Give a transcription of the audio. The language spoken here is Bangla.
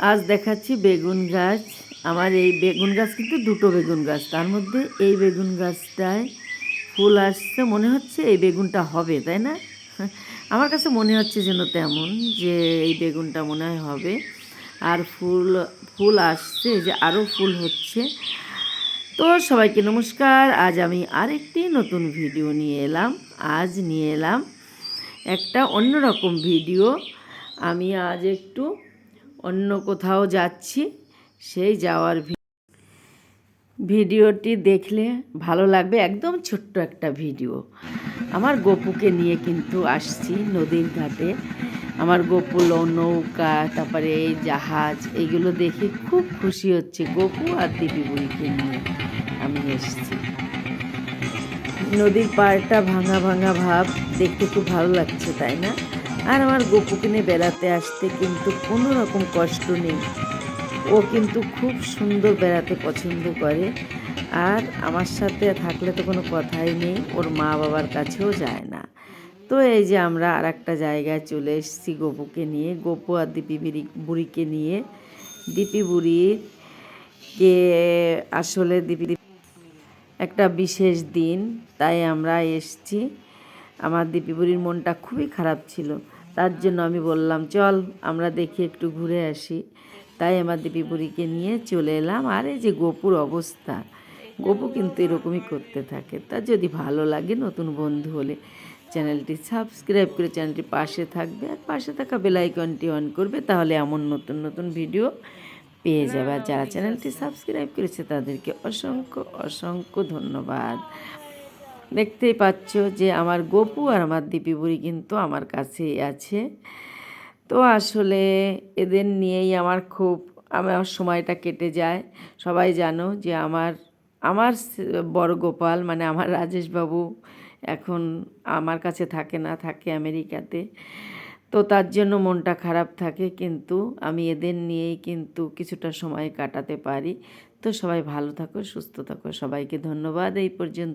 আজ দেখাচ্ছি বেগুন গাছ। আমার এই বেগুন গাছ কিন্তু দুটো বেগুন গাছ। তার মধ্যে এই বেগুন গাছটায় ফুল আসছে, মনে হচ্ছে এই বেগুনটা হবে, তাই না? আমার কাছে মনে হচ্ছে যেন তেমন যে এই বেগুনটা মনে হয় হবে। আর ফুল ফুল আসছে যে আরও ফুল হচ্ছে। তো সবাইকে নমস্কার। আজ আমি আরেকটি নতুন ভিডিও নিয়ে এলাম। আজ নিয়ে এলাম একটা অন্যরকম ভিডিও। আমি আজ একটু অন্য কোথাও যাচ্ছি, সেই যাওয়ার ভিডিওটি দেখলে ভালো লাগবে। একদম ছোট্ট একটা ভিডিও। আমার গপুকে নিয়ে কিন্তু আসছি নদীর ঘাটে। আমার গপু নৌকা, তারপরে এই জাহাজ এগুলো দেখে খুব খুশি হচ্ছে গপু আর দিদি বুড়িকে নিয়ে আমি এসেছি। নদীর পাড়টা ভাঙা ভাঙা ভাব, দেখতে খুব ভালো লাগছে, তাই না? আর আমার গপুকে নিয়ে বেড়াতে আসতে কিন্তু কোনো রকম কষ্ট নেই। ও কিন্তু খুব সুন্দর বেড়াতে পছন্দ করে। আর আমার সাথে থাকলে তো কোনো কথাই নেই, ওর মা বাবার কাছেও যায় না। তো এই যে আমরা আর একটা জায়গায় চলে এসেছি গপুকে নিয়ে, গপু আর দীপি বিড়ি, বুড়িকে নিয়ে। দীপি বুড়ির কে আসলে দীপি একটা বিশেষ দিন, তাই আমরা এসছি। আমার দীপি বুড়ির মনটা খুবই খারাপ ছিল। তার জন্য আমি বললাম, চল, আমরা দেখি একটু ঘুরে আসি। তাই আমার বুড়িকে নিয়ে চলে এলাম। আর এই যে গোপুর অবস্থা, গোপু কিন্তু এরকমই করতে থাকে। তা যদি ভালো লাগে নতুন বন্ধু হলে চ্যানেলটি সাবস্ক্রাইব করে চ্যানেলটি পাশে থাকবে। আর পাশে থাকা বেল আইকনটি অন করবে, তাহলে এমন নতুন নতুন ভিডিও পেয়ে যাবে। আর যারা চ্যানেলটি সাবস্ক্রাইব করেছে, তাদেরকে অসংখ্য অসংখ্য ধন্যবাদ। দেখতেই পাচ্ছ যে আমার গপু আর আমার বুড়ি কিন্তু আমার কাছেই আছে। তো আসলে এদের নিয়েই আমার খুব, আমার সময়টা কেটে যায়। সবাই জানো যে আমার আমার বড় গোপাল মানে আমার রাজেশবাবু এখন আমার কাছে থাকে না, থাকে আমেরিকাতে। তো তার জন্য মনটা খারাপ থাকে কিন্তু আমি এদের নিয়েই কিন্তু কিছুটা সময় কাটাতে পারি। তো সবাই ভালো থাকো, সুস্থ থাকো, সবাইকে ধন্যবাদ। এই পর্যন্ত